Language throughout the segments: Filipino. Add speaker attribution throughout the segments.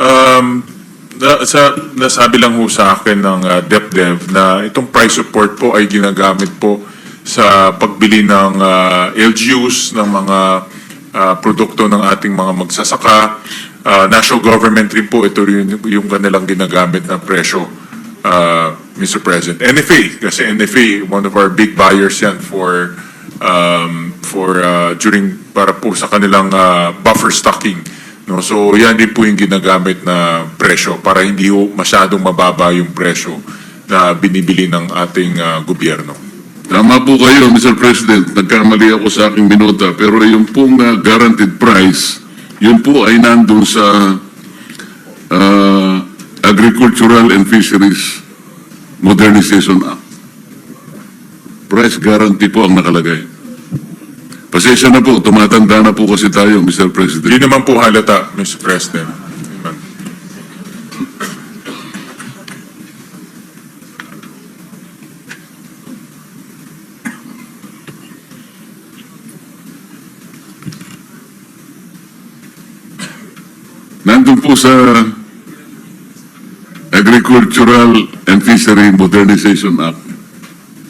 Speaker 1: Um, na, sa, nasabi lang ho sa akin ng uh, DepDev na itong price support po ay ginagamit po sa pagbili ng uh, LGUs, ng mga uh, produkto ng ating mga magsasaka. Uh, national government rin po, ito rin yung kanilang ginagamit na presyo, uh, Mr. President. NFA, kasi NFA, one of our big buyers yan for um, for uh, during para po sa kanilang uh, buffer stocking. No, so yan din po yung ginagamit na presyo para hindi ho masyadong mababa yung presyo na binibili ng ating ah, gobyerno.
Speaker 2: Tama po kayo, Mr. President. Nagkamali ako sa aking minuta. Pero yung pong uh, guaranteed price, yun po ay nandun sa uh, Agricultural and Fisheries Modernization Act. Price guarantee po ang nakalagay. Pasensya na po, tumatanda na po kasi tayo, Mr. President.
Speaker 1: Yun naman po halata, Mr. President.
Speaker 2: Nandun po sa Agricultural and Fishery Modernization Act,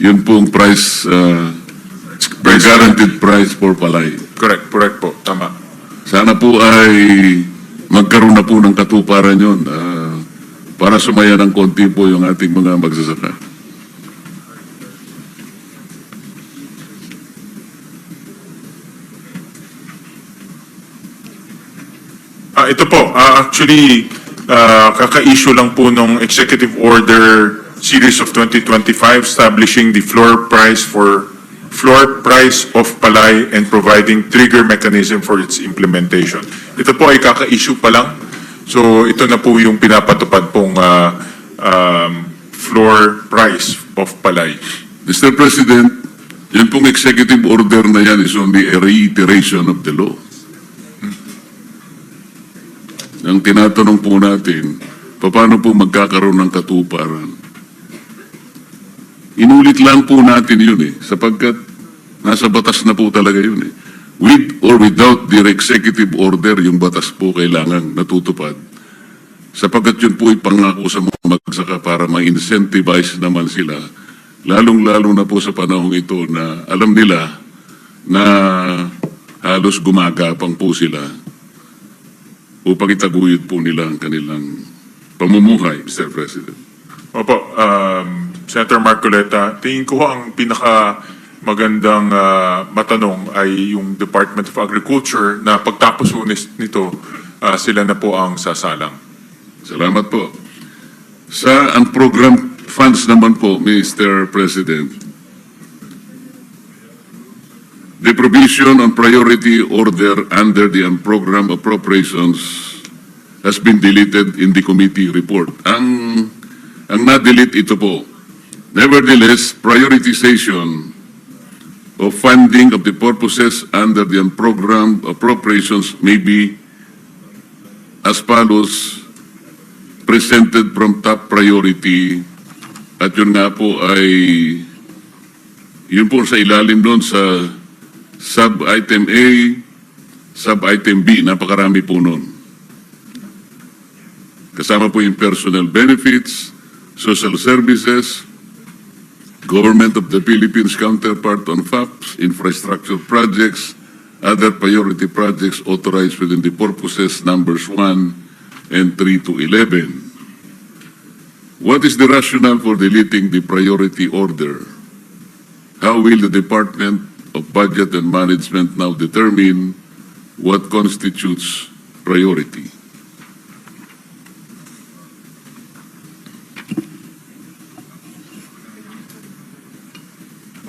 Speaker 2: yun pong price, uh, Guaranteed price for palay.
Speaker 1: Correct, correct po. Tama.
Speaker 2: Sana po ay magkaroon na po ng katuparan yun ah, para sumaya ng konti po yung ating mga magsasaka.
Speaker 1: Ah, ito po, ah, actually, ah, kaka-issue lang po ng Executive Order Series of 2025 establishing the floor price for floor price of palay and providing trigger mechanism for its implementation. Ito po ay kaka-issue pa lang. So ito na po yung pinapatupad pong ah, um, floor price of palay.
Speaker 2: Mr. President, yun pong executive order na yan is only a reiteration of the law. Ang tinatanong po natin, paano po magkakaroon ng katuparan? Inulit lang po natin yun eh, sapagkat nasa batas na po talaga yun eh. With or without their executive order, yung batas po kailangan natutupad. Sapagkat yun po ipangako sa mga magsaka para ma-incentivize naman sila, lalong-lalo na po sa panahong ito na alam nila na halos gumagapang po sila upang itaguyod po nila ang kanilang pamumuhay, Mr. President.
Speaker 1: Opo, um, Senator Marcoleta, tingin ko ang pinaka magandang ah, matanong ay yung Department of Agriculture na pagtapos nito, ah, sila na po ang sasalang.
Speaker 2: Salamat po. Sa ang program funds naman po, Mr. President, the provision on priority order under the program appropriations has been deleted in the committee report. Ang, ang na-delete ito po. Nevertheless, prioritization of funding of the purposes under the program appropriations may be as follows presented from top priority at yun nga po ay yun po sa ilalim doon sa sub-item A, sub-item B, napakarami po noon. Kasama po yung personal benefits, social services, government of the Philippines counterpart on FAPs, infrastructure projects, other priority projects authorized within the purposes numbers 1 and 3 to 11. What is the rationale for deleting the priority order? How will the Department of Budget and Management now determine what constitutes priority?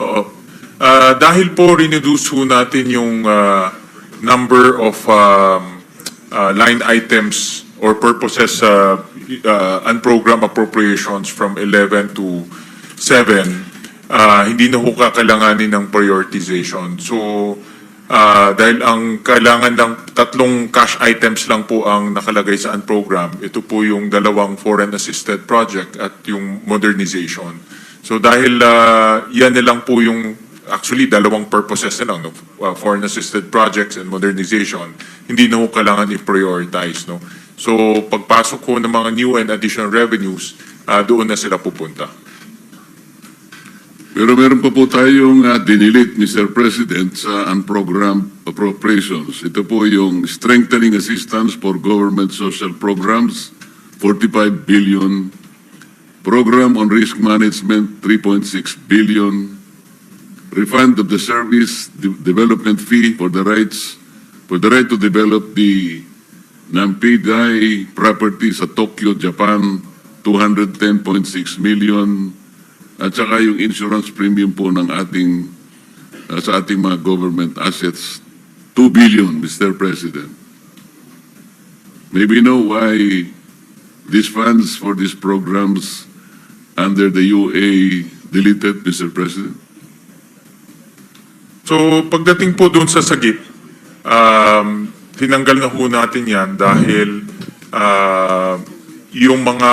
Speaker 1: Oo. Ah, dahil po reduce ho natin yung ah, number of um, ah, line items or purposes sa uh, unprogrammed appropriations from 11 to 7, ah, hindi na ho kakailanganin ng prioritization. So, ah, dahil ang kailangan ng tatlong cash items lang po ang nakalagay sa unprogrammed, ito po yung dalawang foreign assisted project at yung modernization. So dahil ah, yan na lang po yung actually dalawang purposes na lang, no? Uh, foreign assisted projects and modernization, hindi na ho kailangan i-prioritize. No? So pagpasok ko ng mga new and additional revenues, ah, doon na sila pupunta.
Speaker 2: Pero meron pa po tayong uh, dinilit, Mr. President, sa unprogrammed appropriations. Ito po yung strengthening assistance for government social programs, 45 billion. Program on risk management, 3.6 billion. Refund of the service de- development fee for the rights, for the right to develop the Nampidai property sa Tokyo, Japan, 210.6 million at saka yung insurance premium po ng ating uh, sa ating mga government assets 2 billion Mr. President. May we know why these funds for these programs under the UA deleted Mr. President?
Speaker 1: So pagdating po doon sa sagip, um, tinanggal na ho natin yan dahil ah, yung mga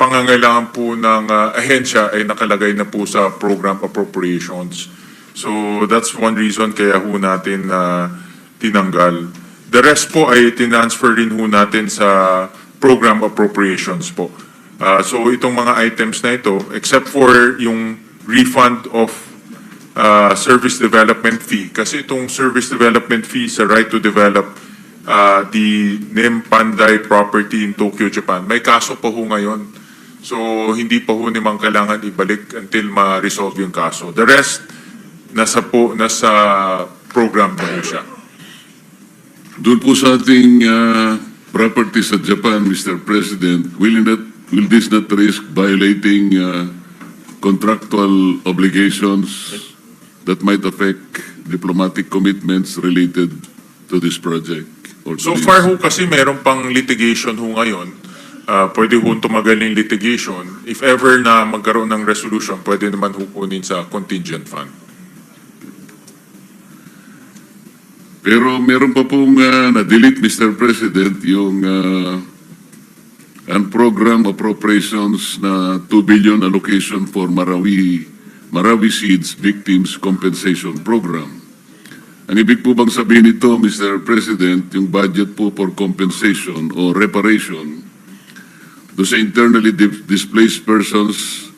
Speaker 1: pangangailangan po ng ah, ahensya ay nakalagay na po sa program appropriations. So that's one reason kaya ho natin na tinanggal. The rest po ay tinransfer rin ho natin sa program appropriations po. Ah, so itong mga items na ito, except for yung refund of uh, service development fee. Kasi itong service development fee sa right to develop uh, the NEM Panday property in Tokyo, Japan, may kaso pa ho ngayon. So, hindi pa ho naman kailangan ibalik until ma-resolve yung kaso. The rest, nasa po, nasa program na ho siya.
Speaker 2: Doon po sa ating uh, property sa Japan, Mr. President, will, not, will this not risk violating uh, contractual obligations that might affect diplomatic commitments related to this project? Or to
Speaker 1: So
Speaker 2: this-
Speaker 1: far ho kasi meron pang litigation ho ngayon. Uh, pwede ho tumagal yung litigation. If ever na magkaroon ng resolution, pwede naman ho kunin sa contingent fund.
Speaker 2: Pero meron pa pong uh, na-delete, Mr. President, yung uh, unprogrammed appropriations na 2 billion allocation for Marawi, Marawi Seeds Victims Compensation Program. Ang ibig po bang sabihin nito, Mr. President, yung budget po for compensation o reparation do sa internally di- displaced persons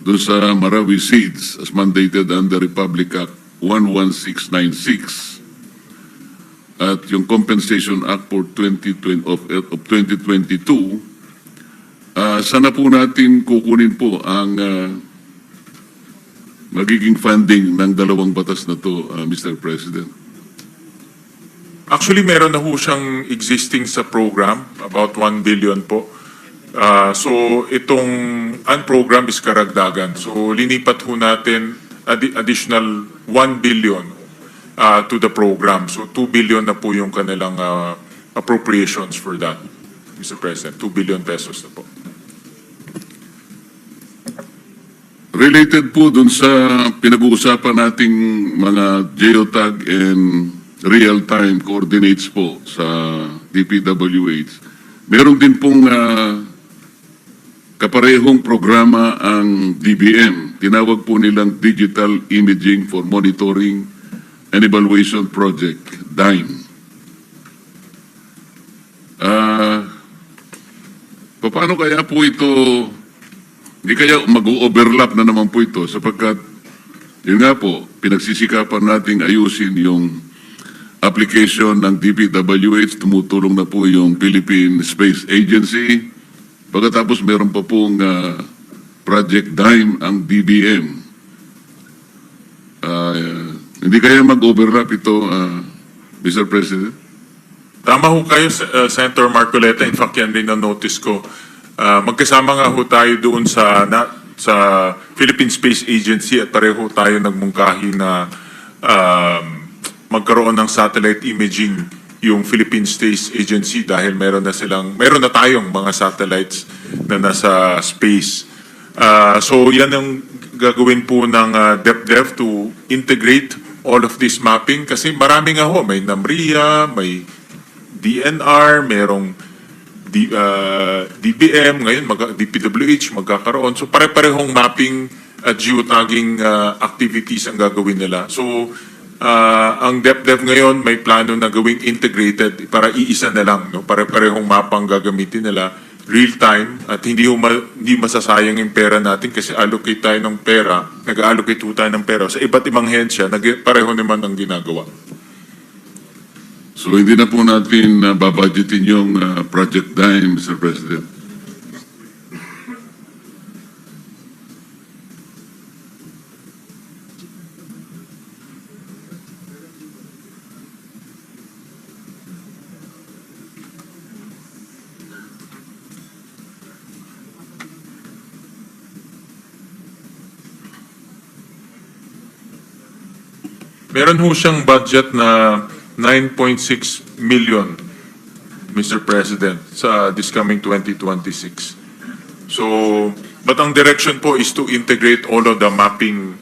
Speaker 2: do sa Marawi Seeds as mandated under Republic Act 11696 at yung Compensation Act for 2020 of, of 2022, ah sana po natin kukunin po ang ah, magiging funding ng dalawang batas na to, ah, Mr. President.
Speaker 1: Actually, meron na ho siyang existing sa program, about 1 billion po. Ah, so, itong unprogram is karagdagan. So, linipat ho natin addi- additional 1 billion ah, to the program. So, 2 billion na po yung kanilang ah, appropriations for that, Mr. President. 2 billion pesos na po.
Speaker 2: Related po dun sa pinag-uusapan nating mga geotag and real-time coordinates po sa DPWH, meron din pong ah, kaparehong programa ang DBM. Tinawag po nilang Digital Imaging for Monitoring and Evaluation Project, DIME. Ah, paano kaya po ito hindi kaya mag-overlap na naman po ito sapagkat yun nga po, pinagsisikapan nating ayusin yung application ng DPWH, tumutulong na po yung Philippine Space Agency. Pagkatapos meron pa pong ah, Project DIME ang DBM. Ah, hindi kaya mag-overlap ito, ah, Mr. President?
Speaker 1: Tama ho kayo, uh, Senator Marcoleta. In fact, yan rin ang notice ko. Ah, magkasama nga ho tayo doon sa, na, sa Philippine Space Agency at pareho tayo nagmungkahi na um, magkaroon ng satellite imaging yung Philippine Space Agency dahil meron na silang, meron na tayong mga satellites na nasa space. Ah, so yan ang gagawin po ng ah, DepDev to integrate all of this mapping kasi marami nga ho, may NAMRIA, may DNR, merong D, uh, DBM, ngayon mag, DPWH magkakaroon. So pare-parehong mapping at geotagging uh, activities ang gagawin nila. So ah, ang DepDev ngayon may plano na gawing integrated para iisa na lang, no? Pare-parehong mapang gagamitin nila real time at hindi ho ma- hindi masasayang yung pera natin kasi allocate tayo ng pera, nag-allocate tayo ng pera sa iba't ibang hensya, nag- pareho naman ang ginagawa.
Speaker 2: So hindi na po natin uh, babudgetin yung uh, Project Dime, Mr. President.
Speaker 1: Meron ho siyang budget na 9.6 million, Mr. President, sa this coming 2026. So, but ang direction po is to integrate all of the mapping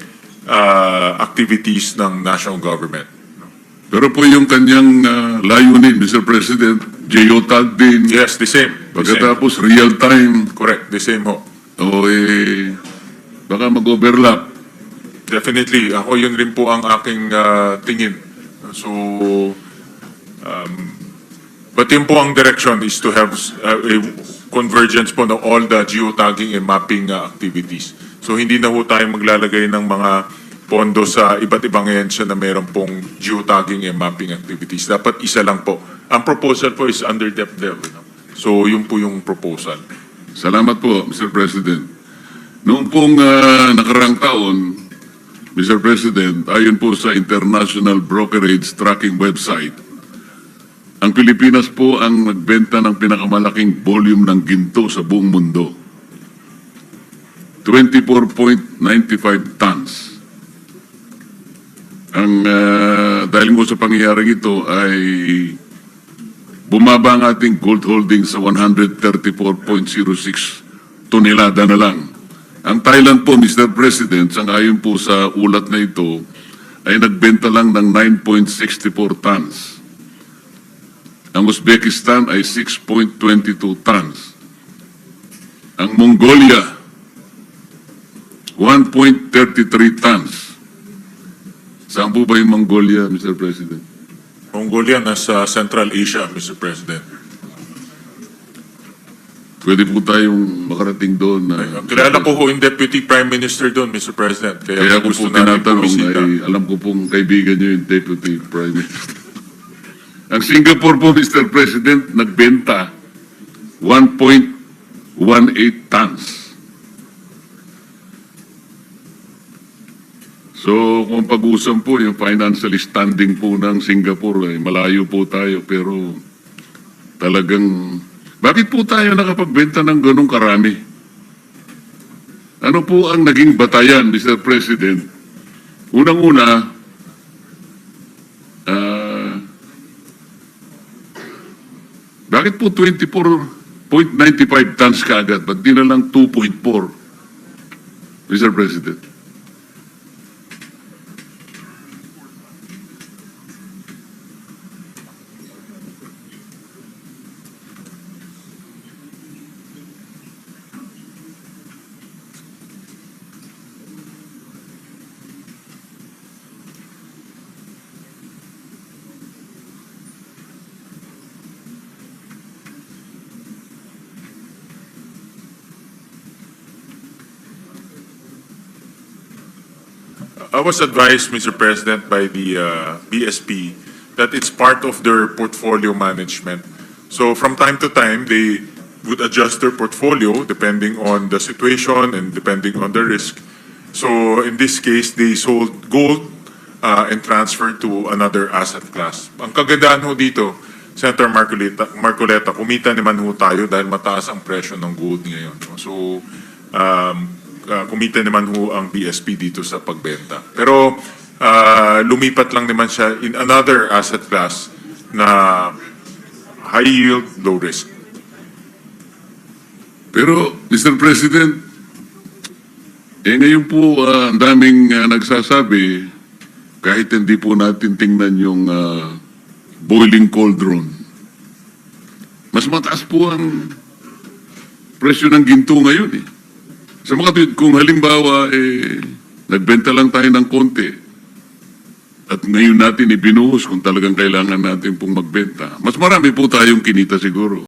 Speaker 1: uh, activities ng national government.
Speaker 2: Pero po yung kanyang uh, layunin, Mr. President, geotag din,
Speaker 1: Yes, the same. The same.
Speaker 2: pagkatapos real time,
Speaker 1: Correct, the same ho.
Speaker 2: o eh, baka mag-overlap.
Speaker 1: Definitely, ako yun rin po ang aking uh, tingin. So, um, but yun po ang direction is to have uh, a convergence po ng all the geotagging and mapping uh, activities. So, hindi na ho tayo maglalagay ng mga pondo sa iba't ibang ehensya na mayroon pong geotagging and mapping activities. Dapat isa lang po. Ang proposal po is under DepDev. No? So, yun po yung proposal.
Speaker 2: Salamat po, Mr. President. Noong pong ah, nakarang taon, Mr. President, ayon po sa International Brokerage Tracking Website, ang Pilipinas po ang nagbenta ng pinakamalaking volume ng ginto sa buong mundo. 24.95 tons. Ang ah, dahil mo sa pangyayaring ito ay bumaba ang ating gold holding sa 134.06 tonelada na lang. Ang Thailand po, Mr. President, sang ayon po sa ulat na ito, ay nagbenta lang ng 9.64 tons. Ang Uzbekistan ay 6.22 tons. Ang Mongolia, 1.33 tons. Saan po ba yung Mongolia, Mr. President?
Speaker 1: Mongolia nasa Central Asia, Mr. President.
Speaker 2: Pwede po tayong makarating doon. na
Speaker 1: Kilala ko ho yung Deputy Prime Minister doon, Mr. President. Kaya,
Speaker 2: Kaya ko
Speaker 1: gusto
Speaker 2: po tinatanong ay alam ko pong kaibigan niyo yung Deputy Prime Minister. Ang Singapore po, Mr. President, nagbenta 1.18 tons. So, kung pag-usam po yung financial standing po ng Singapore, ay malayo po tayo pero talagang bakit po tayo nakapagbenta ng ganong karami? Ano po ang naging batayan, Mr. President? Unang-una, ah, bakit po 24.95 tons kaagad? Ba't di na lang 2.4? Mr. President.
Speaker 1: I was advised, Mr. President, by the uh, BSP that it's part of their portfolio management. So from time to time, they would adjust their portfolio depending on the situation and depending on the risk. So in this case, they sold gold uh, and transferred to another asset class. Ang kagandahan ho dito, Senator Marcoleta, Marcoleta, kumita naman ho tayo dahil mataas ang presyo ng gold ngayon. So, um, uh, kumita naman ho ang BSP dito sa pagbenta. Pero uh, lumipat lang naman siya in another asset class na high yield, low risk.
Speaker 2: Pero, Mr. President, eh ngayon po ah, ang daming ah, nagsasabi, kahit hindi po natin tingnan yung ah, boiling cauldron, mas mataas po ang presyo ng ginto ngayon eh. Sa mga tuwid, kung halimbawa eh, nagbenta lang tayo ng konti, at ngayon natin ibinuhos kung talagang kailangan natin pong magbenta. Mas marami po tayong kinita siguro.